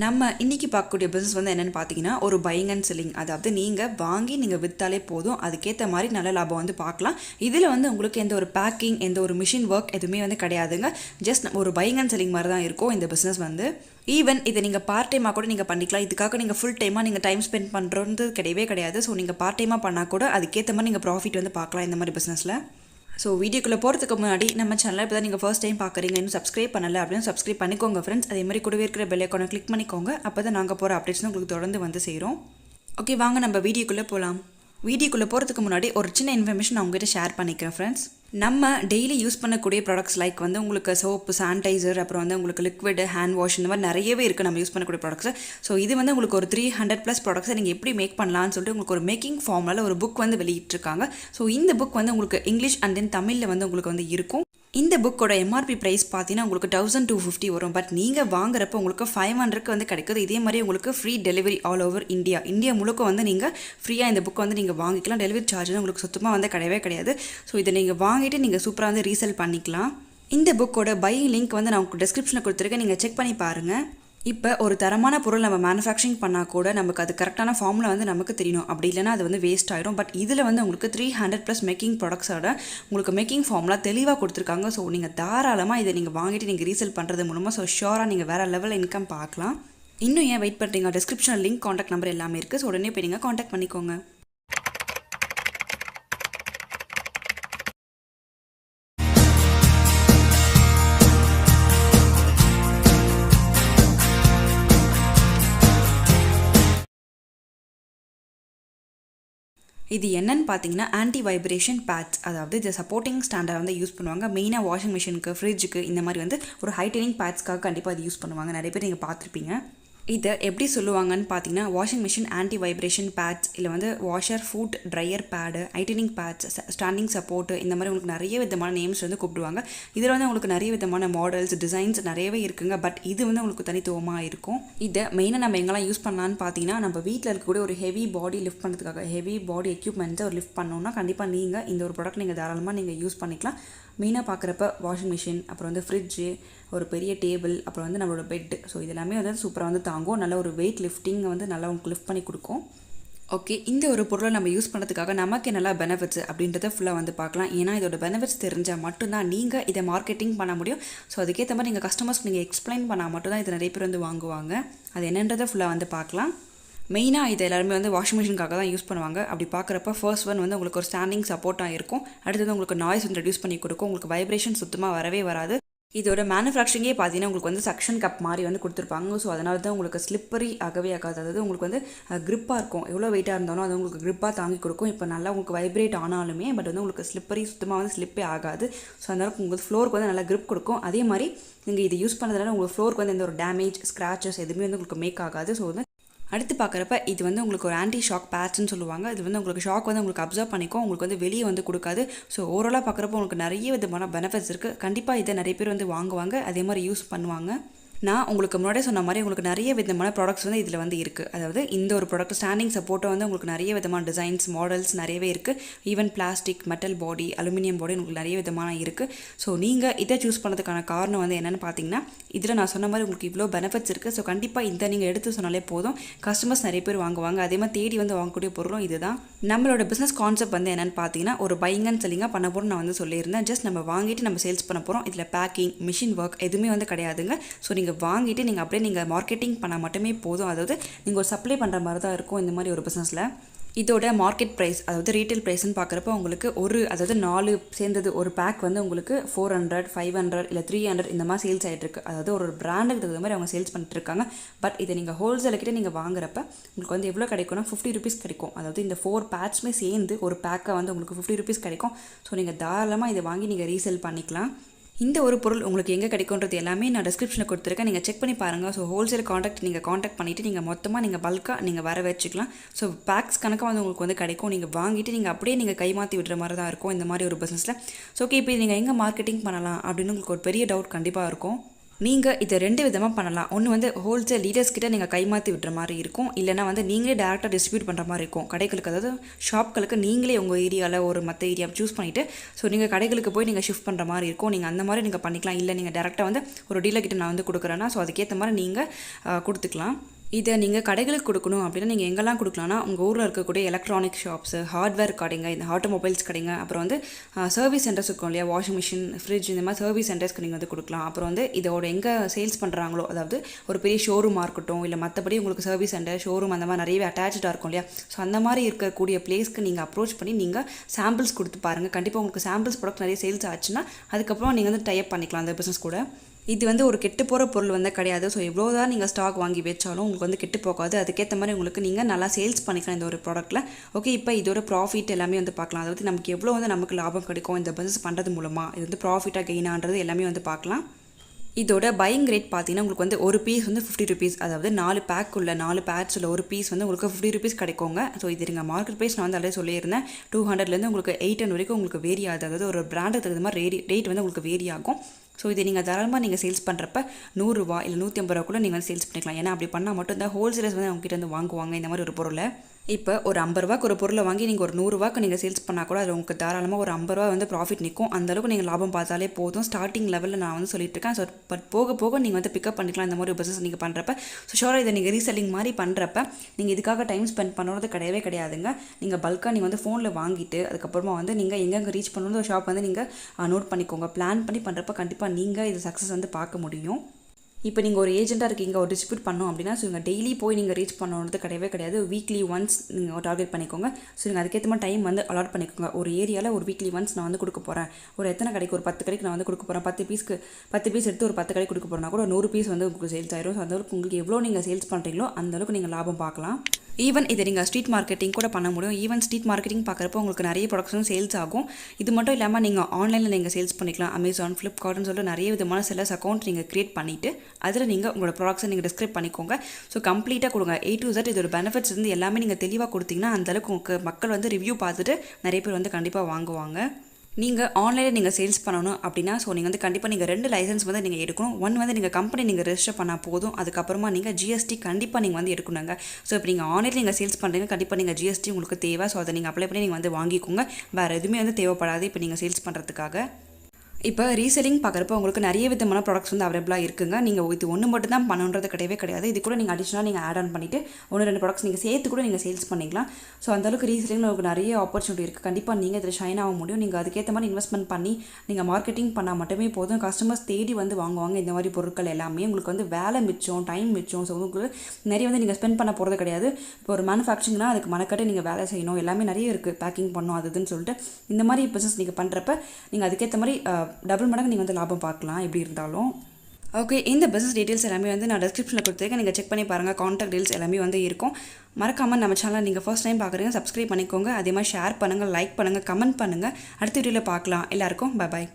நம்ம இன்றைக்கி பார்க்கக்கூடிய பிஸ்னஸ் வந்து என்னென்னு பார்த்தீங்கன்னா ஒரு பைங் அண்ட் செல்லிங் அதாவது நீங்கள் வாங்கி நீங்கள் விற்றாலே போதும். அதுக்கேற்ற மாதிரி நல்ல லாபம் வந்து பார்க்கலாம். இதில் வந்து உங்களுக்கு எந்த ஒரு பேக்கிங் எந்த ஒரு மிஷின் ஒர்க் எதுவுமே வந்து கிடையாதுங்க. ஜஸ்ட் ஒரு பைங் அண்ட் செல்லிங் மாதிரி தான் இருக்கும் இந்த பிஸ்னஸ் வந்து. ஈவன் இதை நீங்கள் பார்ட் டைமாக கூட நீங்கள் பண்ணிக்கலாம். இதுக்காக நீங்கள் ஃபுல் டைமாக நீங்கள் டைம் ஸ்பெண்ட் பண்ணுறது கிடையவே கிடையாது. ஸோ நீங்கள் பார்ட் டைமாக பண்ணால் கூட அதுக்கேற்ற மாதிரி நீங்கள் ப்ராஃபிட் வந்து பார்க்கலாம் இந்த மாதிரி பிஸ்னஸில் ஸோ வீடியோக்குள்ளே போகிறதுக்கு முன்னாடி நம்ம சேனலில் இப்போ தான் நீங்கள் ஃபர்ஸ்ட் டைம் பார்க்குறீங்க இன்னும் சப்ஸ்கிரைப் பண்ணலை அப்படின்னு சப்ஸ்கிரைப் பண்ணிக்கோங்க ஃப்ரெண்ட்ஸ் அதே மாதிரி கூடவே இருக்கிற பெல் ஐக்கானை கிளிக் பண்ணிக்கோங்க. அப்போ தான் நாங்கள் போகிற அப்டேட்ஸ் உங்களுக்கு தொடர்ந்து வந்து சேரும். ஓகே வாங்க நம்ம வீடியோக்குள்ளே போகலாம் வீடியோக்குள்ளே போகிறதுக்கு முன்னாடி ஒரு சின்ன இன்ஃபர்மேஷன் நான் உங்ககிட்ட ஷேர் பண்ணிக்கிறேன் ஃப்ரெண்ட்ஸ் நம்ம டெய்லி யூஸ் பண்ணக்கூடிய ப்ராடக்ட்ஸ் லைக் வந்து உங்களுக்கு சோப்பு சானிடைசர் அப்புறம் வந்து உங்களுக்கு லிக்விடு ஹேண்ட் வாஷ் இந்த மாதிரி நிறையவே இருக்குது நம்ம யூஸ் பண்ணக்கூடிய ப்ராடக்ட்ஸ் ஸோ இது வந்து உங்களுக்கு ஒரு த்ரீ ஹண்ட்ரட் ப்ளஸ் ப்ராடக்ட்ஸை நீங்கள் எப்படி மேக் பண்ணலாம்னு சொல்லிட்டு உங்களுக்கு ஒரு மேக்கிங் ஃபார்மில் ஒரு புக் வந்து வெளியிட்டிருக்காங்க. ஸோ இந்த புக் வந்து உங்களுக்கு இங்கிலீஷ் அண்ட் தென் தமிழில் வந்து உங்களுக்கு வந்து இருக்கும். இந்த புக்கோட எம்ஆர்பி ப்ரைஸ் பார்த்தீங்கன்னா உங்களுக்கு தௌசண்ட் டூ ஃபிஃப்டி வரும். பட் நீங்கள் வாங்குறப்ப உங்களுக்கு ஃபைவ் ஹண்ட்ரட்க்கு வந்து கிடைக்குது. இதே மாதிரி உங்களுக்கு free delivery all over India India முழுக்க வந்து நீங்கள் ஃப்ரீயாக இந்த புக்கை வந்து நீங்கள் வாங்கிக்கலாம். டெலிவரி சார்ஜ் உங்களுக்கு சுத்தமாக வந்து கிடையவே கிடையாது. ஸோ இதை நீங்கள் வாங்கிட்டு நீங்கள் சூப்பராக வந்து ரீசேல் பண்ணிக்கலாம். இந்த புக்கோட பை லிங்க் வந்து நான் உங்களுக்கு டிஸ்கிரிப்ஷனில் கொடுத்துருக்கேன். நீங்கள் செக் பண்ணி பாருங்கள் இப்போ ஒரு தரமான பொருள் நம்ம மேனுஃபேக்சரிங் பண்ணால் கூட நமக்கு அது கரெக்டான ஃபார்மில் வந்து நமக்கு தெரியணும். அப்படி இல்லைனா அது வந்து வேஸ்ட் ஆகிடும் பட் இதில் வந்து உங்களுக்கு த்ரீ ஹண்ட்ரட் ப்ளஸ் மேக்கிங் ப்ராடக்ட்ஸோட உங்களுக்கு மேக்கிங் ஃபார்ம்லாம் தெளிவாக கொடுத்துருக்காங்க. ஸோ நீங்கள் தாராளமாக இதை நீங்கள் வாங்கிட்டு நீங்கள் ரீசேல் பண்ணுறது மூலமாக ஸோ ஷோராக நீங்கள் வேறு லெவல் இன்கம் பார்க்கலாம். இன்னும் ஏன் வெயிட் பண்ணுறீங்க டிஸ்கிரிப்ஷனில் லிங்க் காண்டாக்ட் நம்பர் எல்லாமே இருக்குது ஸோ உடனே போய் நீங்கள் காண்டாக்ட் பண்ணிக்கோங்க. இது என்னன்னு பார்த்தீங்கன்னா ஆன்டி வைப்ரேஷன் பேட்ஸ் அதாவது இந்த சப்போர்ட்டிங் ஸ்டாண்டர்ட் வந்து யூஸ் பண்ணுவாங்க. மெயினாக வாஷிங் மிஷினுக்கு ஃப்ரிட்ஜுக்கு இந்த மாதிரி வந்து ஒரு ஹைட்டனிங் பேட்ஸ்க்காக கண்டிப்பாக அது யூஸ் பண்ணுவாங்க. நிறைய பேர் நீங்கள் பார்த்துருப்பீங்க. இதை எப்படி சொல்லுவாங்கன்னு பார்த்தீங்கன்னா washing machine anti vibration pads இல்லை வந்து வாஷர் ஃபுட் ட்ரையர் பேடு ஐட்டனிங் பேட்ஸ் ஸ்டாண்டிங் சப்போர்ட் இந்த மாதிரி உங்களுக்கு நிறைய விதமான நேம்ஸ் வந்து கூப்பிடுவாங்க. இதில் வந்து உங்களுக்கு நிறைய விதமான மாடல்ஸ் டிசைன்ஸ் நிறையவே இருக்குங்க. பட் இது வந்து உங்களுக்கு தனித்துவமாக இருக்கும். இதை மெயினாக நம்ம எங்கெல்லாம் யூஸ் பண்ணலான்னு பார்த்தீங்கன்னா நம்ம வீட்டில் இருக்கக்கூடிய ஒரு ஹெவி பாடி லிஃப்ட் பண்ணுறதுக்காக ஹெவி பாடி எக்யூப்மெண்ட்ஸை ஒரு லிஃப்ட் பண்ணோன்னா கண்டிப்பாக நீங்கள் இந்த ஒரு ப்ராடக்ட் நீங்கள் தாராளமாக நீங்கள் யூஸ் பண்ணிக்கலாம். மெயினாக பார்க்குறப்ப வாஷிங் மிஷின் அப்புறம் வந்து ஃப்ரிட்ஜு ஒரு பெரிய டேபிள் அப்புறம் வந்து நம்மளோட பெட்டு ஸோ இது எல்லாமே வந்து சூப்பராக வந்து தாங்கும். நல்ல ஒரு வெயிட் லிஃப்டிங் வந்து நல்லா உங்களுக்கு லிஃப்ட் பண்ணி கொடுக்கும். ஓகே இந்த ஒரு பொருளை நம்ம யூஸ் பண்ணுறதுக்காக நமக்கு நல்லா பெனிஃபிட்ஸ் அப்படின்றத ஃபுல்லாக வந்து பார்க்கலாம். ஏன்னா இதோட பெனிஃபிட்ஸ் தெரிஞ்சால் மட்டும்தான் நீங்கள் இதை மார்க்கெட்டிங் பண்ண முடியும். ஸோ அதுக்கேற்ற மாதிரி நீங்கள் கஸ்டமர்ஸ்க்கு நீங்கள் எக்ஸ்பிளைன் பண்ணால் மட்டும்தான் இது நிறைய பேர் வந்து வாங்குவாங்க. அது என்னன்றதை ஃபுல்லாக வந்து பார்க்கலாம். மெயினாக இது எல்லாருமே வந்து வாஷிங் மிஷினுக்காக தான் யூஸ் பண்ணுவாங்க. அப்படி பார்க்குறப்ப ஃபர்ஸ்ட் ஒன் வந்து உங்களுக்கு ஒரு ஸ்டாண்டிங் சப்போர்ட்டாக இருக்கும். அடுத்தது உங்களுக்கு நாய்ஸ் வந்து ரெடியூஸ் பண்ணி கொடுக்கும். உங்களுக்கு வைப்ரேஷன் சுத்தமாக வரவே வராது. இதோட மேனுஃபேக்சரிங்கே பார்த்தீங்கன்னா உங்களுக்கு வந்து சக்ஷன் கப் மாதிரி வந்து கொடுத்துருப்பாங்க. ஸோ அதனால தான் உங்களுக்கு ஸ்லிப்பரி ஆகவே ஆகாது. அதாவது உங்களுக்கு வந்து க்ரிப்பாக இருக்கும். எவ்வளோ வெயிட்டாக இருந்தாலும் அது உங்களுக்கு க்ரிப்பாக தாங்கி கொடுக்கும். இப்போ நல்லா உங்களுக்கு வைப்ரேட் ஆனாலுமே பட் வந்து உங்களுக்கு ஸ்லிப்பரி சுத்தமாக வந்து ஸ்லிப்பே ஆகாது. ஸோ அதனால் உங்களுக்கு ஃப்ளோருக்கு வந்து நல்லா க்ரிப் கொடுக்கும். அதே மாதிரி நீங்கள் இது யூஸ் பண்ணுறதுனால உங்களுக்கு ஃப்ளோருக்கு வந்து எந்த ஒரு டேமேஜ் ஸ்க்ராச்சஸ் எதுவுமே வந்து உங்களுக்கு மேக் ஆகாது. ஸோ வந்து அடுத்து பார்க்குறப்ப இது வந்து உங்களுக்கு ஒரு ஆன்டி ஷாக் பேட்ச்னு சொல்லுவாங்க. இது வந்து உங்களுக்கு ஷாக் வந்து உங்களுக்கு அப்சர்வ் பண்ணிக்கும். உங்களுக்கு வந்து வெளியே வந்து கொடுக்காது. ஸோ ஓவராலாக பார்க்குறப்ப உங்களுக்கு நிறைய விதமான பெனிஃபிட்ஸ் இருக்குது கண்டிப்பாக இதை நிறைய பேர் வந்து வாங்குவாங்க. அதே மாதிரி யூஸ் பண்ணுவாங்க. நான் உங்களுக்கு முன்னாடியே சொன்ன மாதிரி உங்களுக்கு நிறைய விதமான ப்ராடக்ட்ஸ் வந்து இதில் வந்து இருக்குது அதாவது இந்த ஒரு ப்ராடக்ட் ஸ்டாண்டிங் சப்போர்ட்டை வந்து உங்களுக்கு நிறைய விதமான டிசைன்ஸ் மாடல்ஸ் நிறையவே இருக்குது even plastic metal body aluminium body உங்களுக்கு நிறைய விதமான இருக்குது ஸோ நீங்கள் இதை சூஸ் பண்ணதுக்கான காரணம் வந்து என்னென்னு பார்த்தீங்கன்னா இதில் நான் சொன்ன மாதிரி உங்களுக்கு இவ்வளோ பெனிஃபிட்ஸ் இருக்குது ஸோ கண்டிப்பாக இதை நீங்கள் எடுத்து சொன்னாலே போதும். கஸ்டமர்ஸ் நிறைய பேர் வாங்குவாங்க. அதே மாதிரி தேடி வந்து வாங்கக்கூடிய பொருளும் இதுதான். நம்மளோட பிஸ்னஸ் கான்செப்ட் வந்து என்னென்னு பார்த்தீங்கன்னா ஒரு பைங் அண்ட் செல்லிங்காக பண்ண போகிறோம் நான் வந்து சொல்லியிருந்தேன். ஜஸ்ட் நம்ம வாங்கிட்டு நம்ம சேல்ஸ் பண்ண போகிறோம் இதில் பேக்கிங் மிஷின் ஒர்க் எதுவுமே வந்து கிடையாதுங்க. ஸோ நீங்கள் நீங்கள் வாங்கிட்டு நீங்கள் அப்படியே நீங்கள் மார்க்கெட்டிங் பண்ணால் மட்டுமே போதும். அதாவது நீங்கள் ஒரு சப்ளை பண்ணுற மாதிரி தான் இருக்கும் இந்த மாதிரி ஒரு பிஸ்னஸில் இதோட மார்க்கெட் ப்ரைஸ் அதாவது ரீட்டைல் ப்ரைஸ்னு பார்க்குறப்ப உங்களுக்கு ஒரு அதாவது நாலு சேர்ந்தது ஒரு பேக் வந்து உங்களுக்கு ஃபோர் ஹண்ட்ரட் ஃபைவ் ஹண்ட்ரட் இல்லை த்ரீ ஹண்ட்ரட் இந்த மாதிரி சேல்ஸ் ஆகிட்டு இருக்கு. அதாவது ஒரு பிராண்டுக்கு தகுந்த மாதிரி அவங்க சேல்ஸ் பண்ணிட்டு இருக்காங்க. பட் இதை நீங்கள் ஹோல்சேலுக்கிட்ட நீங்கள் வாங்குறப்ப உங்களுக்கு வந்து எவ்வளோ கிடைக்கும்னா ஃபிஃப்டி ருபீஸ் கிடைக்கும். அதாவது இந்த ஃபோர் பேட்ச்மே சேர்ந்து ஒரு பேக்கை வந்து உங்களுக்கு ஃபிஃப்டி ருபீஸ் கிடைக்கும். ஸோ நீங்கள் தாராளமாக இதை வாங்கி நீங்கள் ரீசேல் பண்ணிக்கலாம். இந்த ஒரு பொருள் உங்களுக்கு எங்கே கிடைக்குன்றது எல்லாமே நான் டிஸ்கிரிப்ஷனில் கொடுத்துருக்கேன். நீங்கள் செக் பண்ணி பாருங்கள் ஸோ ஹோல்சேல் காண்டாக்ட் நீங்கள் காண்டாக்ட் பண்ணிவிட்டு நீங்கள் மொத்தமாக நீங்கள் பல்காக நீங்கள் வர வச்சுக்கலாம். ஸோ பேக்ஸ் கணக்காக வந்து உங்களுக்கு வந்து கிடைக்கும். நீங்கள் வாங்கிட்டு நீங்கள் அப்படியே நீங்கள் கைமாற்றி விடுற மாதிரி தான் இருக்கும் இந்த மாதிரி ஒரு பிஸ்னஸில் ஸோ ஓகே இப்போ நீங்கள் எங்கே மார்க்கெட்டிங் பண்ணலாம் அப்படின்னு உங்களுக்கு ஒரு பெரிய டவுட் கண்டிப்பாக இருக்கும். நீங்கள் இதை ரெண்டு விதமாக பண்ணலாம். ஒன்று வந்து ஹோல்சேல் லீடர்ஸ் கிட்ட நீங்கள் கைமாற்றி விடுற மாதிரி இருக்கும். இல்லைனா வந்து நீங்களே டேரெக்டாக டிஸ்ட்ரிபியூட் பண்ணுற மாதிரி இருக்கும். கடைகளுக்கு அதாவது ஷாப்களுக்கு நீங்களே உங்கள் ஏரியாவில் ஒரு மற்ற ஏரியா சூஸ் பண்ணிவிட்டு ஸோ நீங்கள் கடைகளுக்கு போய் நீங்கள் ஷிஃப்ட் பண்ணுற மாதிரி இருக்கும். நீங்கள் அந்த மாதிரி நீங்கள் பண்ணிக்கலாம். இல்லை நீங்கள் டேரெக்டாக வந்து ஒரு டீலர் கிட்ட நான் வந்து கொடுக்குறேன்னா ஸோ அதுக்கேற்ற மாதிரி நீங்கள் கொடுத்துக்கலாம். இதை நீங்கள் கடைகளுக்கு கொடுக்கணும் அப்படின்னா நீங்கள் எங்கெல்லாம் கொடுக்கலாம்னா உங்கள் ஊரில் இருக்கக்கூடிய எலக்ட்ரானிக் ஷாப்ஸு ஹார்ட்வேர் கடைங்க இந்த ஆட்டோமொபைல்ஸ் கடைங்க அப்புறம் வந்து சர்வீஸ் சென்டர்ஸ் இருக்கும் இல்லையா? வாஷிங் மிஷின் ஃப்ரிட்ஜ் இந்த மாதிரி சர்வீஸ் சென்டர்ஸ்க்கு நீங்கள் வந்து கொடுக்கலாம். அப்புறம் வந்து இதோட எங்கே சேல்ஸ் பண்ணுறாங்களோ அதாவது ஒரு பெரிய ஷோரூமாக இருக்கட்டும் இல்லை மற்றபடி உங்களுக்கு சர்வீஸ் சென்டர் ஷோரூம் அந்த மாதிரி நிறையவே அட்டாச்சாக இருக்கும் இல்லையா? ஸோ அந்த மாதிரி இருக்கக்கூடிய பிளேஸ்க்கு நீங்கள் அப்ரோச் பண்ணி நீங்கள் சாம்பிள்ஸ் கொடுத்து பாருங்கள் கண்டிப்பாக உங்களுக்கு சாம்பிள்ஸ் ப்ராடக்ட் நிறைய சேல்ஸ் ஆச்சுன்னா அதுக்கப்புறம் நீங்கள் வந்து டைப் பண்ணிக்கலாம் அந்த பிஸ்னஸ் கூட. இது வந்து ஒரு கெட்டு போகிற பொருள் வந்து கிடையாது. ஸோ எவ்வளோ தான் நீங்கள் ஸ்டாக் வாங்கி வச்சாலும் உங்களுக்கு வந்து கெட்டு போகாது. அதுக்கேற்ற மாதிரி உங்களுக்கு நீங்கள் நல்லா சேல்ஸ் பண்ணிக்கலாம் இந்த ஒரு ப்ராடக்ட்டில் ஓகே இப்போ இதோட ப்ராஃபிட் எல்லாமே வந்து பார்க்கலாம். அதாவது நமக்கு எவ்வளோ வந்து நமக்கு லாபம் கிடைக்கும் இந்த பிஸ்னஸ் பண்ணுறது மூலமாக இது வந்து ப்ராஃபிட்டாக கெயினான்றது எல்லாமே வந்து பார்க்கலாம். இதோட பையிங் ரேட் பார்த்தீங்கன்னா உங்களுக்கு வந்து ஒரு பீஸ் வந்து ஃபிஃப்டி ருபீஸ் அதாவது நாலு பேக் உள்ள நாலு பேட்ச் உள்ள ஒரு பீஸ் வந்து உங்களுக்கு ஃபிஃப்டி ருபீஸ் கிடைக்குங்க. ஸோ இது நீங்கள் மார்க்கெட் ப்ரைஸ் நான் வந்து அதிலே சொல்லியிருந்தேன். டூ ஹண்ட்ரட்லேருந்து உங்களுக்கு எயிட் ஹண்ட்ரட் வரைக்கும் உங்களுக்கு வேரி ஆகுது. அதாவது ஒரு பிராண்டுக்கு தகுந்த மாதிரி ரேட் ரேட் வந்து உங்களுக்கு வேரி ஆகும். ஸோ இதை நீங்கள் தாராளமாக நீங்கள் சேல்ஸ் பண்ணுறப்ப நூறுரூவா இல்லை நூற்றி ஐம்பது ரூபா கூட நீங்கள் வந்து சேல்ஸ் பண்ணிக்கலாம். ஏன்னா அப்படி பண்ணால் மட்டும் தான் ஹோல்சேலர்ஸ் வந்து அவங்ககிட்ட வந்து வாங்குவாங்க இந்த மாதிரி ஒரு பொருளை. இப்போ ஒரு ஐம்பது ரூபாய்க்கு ஒரு பொருளை வாங்கி நீங்கள் ஒரு நூறுரூவாக்கு நீங்கள் சேல்ஸ் பண்ணால் கூட அது உங்களுக்கு தாராளமாக ஒரு ஐம்பது ரூபா வந்து ப்ராஃபிட் நிற்கும் அந்தளவுக்கு நீங்கள் லாபம் பார்த்தாலே போதும். ஸ்டார்டிங் லெவலில் நான் வந்து சொல்லிட்டு இருக்கேன். ஸோ பட் போக போக நீங்கள் வந்து பிக்கப் பண்ணிக்கலாம். இந்த மாதிரி பிஸ்னஸ் நீங்கள் பண்ணுறப்ப ஸோ ஷோராக இதை நீங்கள் ரீசெல்லிங் மாதிரி பண்ணுறப்ப நீங்கள் இதுக்காக டைம் ஸ்பெண்ட் பண்ணுறது கிடையவே கிடையாதுங்க. நீங்கள் பல்காக நீங்கள் வந்து ஃபோனில் வாங்கிட்டு அதுக்கப்புறமா வந்து நீங்கள் எங்கெங்கே ரீச் பண்ணணும் ஷாப் வந்து நீங்கள் நோட் பண்ணிக்கோங்க. பிளான் பண்ணி பண்ணுறப்ப கண்டிப்பாக நீங்கள் இது சக்ஸஸ் வந்து பார்க்க முடியும். இப்போ நீங்கள் ஒரு ஏஜென்ட்டாக இருக்கீங்க ஒரு டிஸ்ட்ரிபியூட் பண்ணோம் அப்படின்னா ஸோ நீங்கள் டெய்லி போய் நீங்கள் ரீச் பண்ணணுன்றது கிடையவே கிடையாது. வீக்லி ஒன்ஸ் நீங்கள் டார்கெட் பண்ணிக்கோங்க. ஸோ நீங்கள் அதுக்கேற்ற மாதிரி டைம் வந்து அலாட் பண்ணிக்கோங்க. ஒரு ஏரியாவில் ஒரு வீக்லி ஒன்ஸ் நான் வந்து கொடுக்க போகிறேன் ஒரு எத்தனை கடைக்கு ஒரு பத்து கடைக்கு நான் வந்து கொடுக்க போகிறேன் பத்து பீஸ்க்கு பத்து பீஸ் எடுத்து ஒரு பத்து கடைக்கு கொடுக்க போகிறேன்னா கூட நூறு பீஸ் வந்து உங்களுக்கு சேல்ஸ் ஆயிரும். ஸோ அந்தளவுக்கு உங்களுக்கு எவ்வளோ நீங்கள் சேல்ஸ் பண்ணுறீங்களோ அந்தளவுக்கு நீங்கள் லாபம் பார்க்கலாம். ஈவன் இதை நீங்கள் ஸ்ட்ரீட் மார்க்கெட்டிங் கூட பண்ண முடியும். ஈவன் ஸ்ட்ரீட் மார்க்கெட்டிங் பார்க்குறப்போ உங்களுக்கு நிறைய ப்ராடக்ட்ஸும் சேல்ஸ் ஆகும். இது மட்டும் இல்லாமல் நீங்கள் ஆன்லைனில் நீங்கள் சேல்ஸ் பண்ணிக்கலாம். அமேசான் ஃப்ளிப்கார்ட்னு சொல்லிட்டு நிறைய விதமான செல்லர்ஸ் அக்கௌண்ட் நீங்கள் க்ரியேட் பண்ணிவிட்டு அதில் நீங்கள் உங்களோட ப்ராடக்ட்ஸை நீங்கள் டிஸ்கிரைப் பண்ணிக்கோங்க. ஸோ கம்ப்ளீட்டாக கொடுங்க. ஏ டு Z இதோட பெனிஃபிட்ஸ் வந்து எல்லாமே நீங்கள் தெளிவாக கொடுத்தீங்கன்னா அந்தளவுக்கு உங்களுக்கு மக்கள் வந்து ரிவ்யூ பார்த்துட்டு நிறைய பேர் வந்து கண்டிப்பாக வாங்குவாங்க. நீங்கள் ஆன்லைனில் நீங்கள் சேல்ஸ் பண்ணணும் அப்படின்னா ஸோ நீங்கள் வந்து கண்டிப்பாக நீங்கள் ரெண்டு லைசன்ஸ் வந்து நீங்கள் எடுக்கணும். ஒன் வந்து நீங்கள் கம்பெனி நீங்கள் ரெஜிஸ்டர் பண்ணால் போதும். அதுக்கப்புறமா நீங்கள் ஜிஎஸ்டி கண்டிப்பாக நீங்கள் வந்து எடுக்கணுங்க. ஸோ இப்போ நீங்கள் ஆன்லைனில் நீங்கள் சேல்ஸ் பண்ணுறீங்க கண்டிப்பாக நீங்கள் ஜிஎஸ்டி உங்களுக்கு தேவை. ஸோ அதை நீங்கள் அப்ளை பண்ணி நீங்கள் வந்து வாங்கிக்கோங்க. வேறு எதுவுமே வந்து தேவைப்படாது இப்போ நீங்கள் சேல்ஸ் பண்ணுறதுக்காக இப்போ ரீசெல்லிங் பார்க்குறப்போ உங்களுக்கு நிறைய விதமான ப்ராடக்ட்ஸ் வந்து அவைலபிளாக இருக்குங்க. நீங்கள் இது ஒன்று மட்டும் தான் பண்ணுன்றது கிடையவே கிடையாது. இது கூட நீங்கள் அடிஷனலாக நீங்கள் ஆட் ஆன் பண்ணிவிட்டு ஒன்று ரெண்டு ப்ராடக்ட்ஸ் நீங்கள் சேர்த்து கூட நீங்கள் சேல்ஸ் பண்ணிக்கலாம். ஸோ அந்தளவுக்கு ரீசெல்லிங் உங்களுக்கு நிறைய ஆப்பர்ச்சுனிட்டி இருக்குது கண்டிப்பாக நீங்கள் இதில் ஷைன் ஆக முடியும். நீங்கள் அதுக்கேற்ற மாதிரி இன்வெஸ்ட்மெண்ட் பண்ணி நீங்கள் மார்க்கெட்டிங் பண்ணால் மட்டுமே போதும். கஸ்டமர்ஸ் தேடி வந்து வாங்குவாங்க. இந்த மாதிரி பொருட்கள் எல்லாமே உங்களுக்கு வந்து வேலை மிச்சம் டைம் மிச்சம். ஸோ உங்களுக்கு நிறைய வந்து நீங்கள் ஸ்பெண்ட் பண்ண போகிறது கிடையாது. இப்போ ஒரு மேனுஃபேக்சரிங்னா அதுக்கு மனக்கட்டு நீங்கள் வேலை செய்யணும். எல்லாமே நிறைய இருக்குது பேக்கிங் பண்ணணும் அது இதுன்னு சொல்லிட்டு இந்த மாதிரி பிஸ்னஸ் நீங்கள் பண்ணுறப்ப நீங்கள் அதுக்கேற்ற மாதிரி டபுள் மடங்கு நீங்கள் வந்து லாபம் பார்க்கலாம் எப்படி இருந்தாலும். ஓகே இந்த பிஸ்னஸ் டீட்டெயில்ஸ் எல்லாமே வந்து நான் டிஸ்கிரிப்ஷனில் கொடுத்துருக்கேன். நீங்கள் செக் பண்ணி பாருங்கள் காண்டாக்ட் டீல்ஸ் எல்லாமே வந்து இருக்கும். மறக்காமல் நம்ம சேனலை நீங்கள் ஃபர்ஸ்ட் டைம் பார்க்குறீங்க சப்ஸ்கிரைப் பண்ணிக்கோங்க. அதே மாதிரி ஷேர் பண்ணுங்கள் லைக் பண்ணுங்கள் கமெண்ட் பண்ணுங்கள் அடுத்த வீடியோவில் பார்க்கலாம். எல்லாருக்கும் பை பாய்